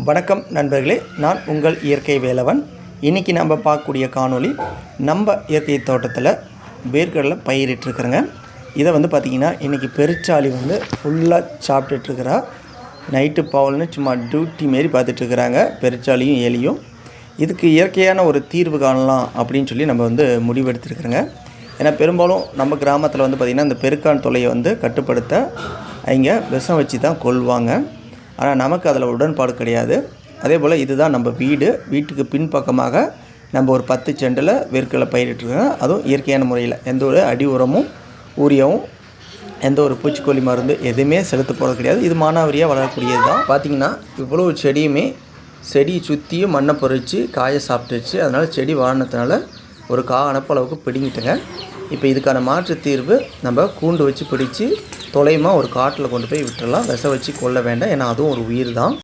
வணக்கம் நண்பர்களே நான் உங்கள் இயற்கை வேலவன். இன்றைக்கி நம்ம பார்க்கக்கூடிய காணொளி நம்ம இயற்கை தோட்டத்தில் வேர்க்கடலை பயிரிட்டுருக்குறேங்க. இதை வந்து பார்த்திங்கன்னா இன்றைக்கி பெருச்சாளி வந்து ஃபுல்லாக சாப்பிட்டுட்ருக்குறா. நைட்டு பவுல்னு சும்மா டியூட்டி மாரி பார்த்துட்ருக்குறாங்க பெருச்சாளியும் எலியும் இதுக்கு இயற்கையான ஒரு தீர்வு காணலாம் அப்படின்னு சொல்லி நம்ம வந்து முடிவெடுத்துருக்குறோங்க. ஏன்னா பெரும்பாலும் நம்ம கிராமத்தில் வந்து பார்த்திங்கன்னா இந்த பெருக்கான் தொல்லையை வந்து கட்டுப்படுத்த இங்கே விஷம் வச்சு தான் கொள்வாங்க ஆனால் நமக்கு அதில் உடன்பாடு கிடையாது. அதே போல் இதுதான் நம்ம வீடு. வீட்டுக்கு பின்பக்கமாக நம்ம ஒரு பத்து செண்டில் வேர்க்கடலை பயிரிட்டுருக்கோம். அதுவும் இயற்கையான முறையில். எந்த ஒரு அடி உரமும் ஊரியாவும் எந்த ஒரு பூச்சிக்கொல்லி மருந்து எதுவுமே செலுத்த போகிறது கிடையாது. இது மானாவரியாக வளரக்கூடியது தான். பார்த்திங்கன்னா இவ்வளோ செடியுமே செடி சுற்றியும் மண்ணை பொறிச்சு காய சாப்பிட்டுச்சு. அதனால் செடி வாடினதுனால ஒரு கா அளவுக்கு பிடிங்கிட்டுங்க. இப்போ இதுக்கான மாற்று தீர்வு நம்ம கூண்டு வச்சு பிடிச்சி தொலைமா ஒரு காட்டில் கொண்டு போய் விட்டுறலாம். விச வச்சு கொல்ல வேண்டாம். ஏன்னா அதுவும் ஒரு உயிர் தான்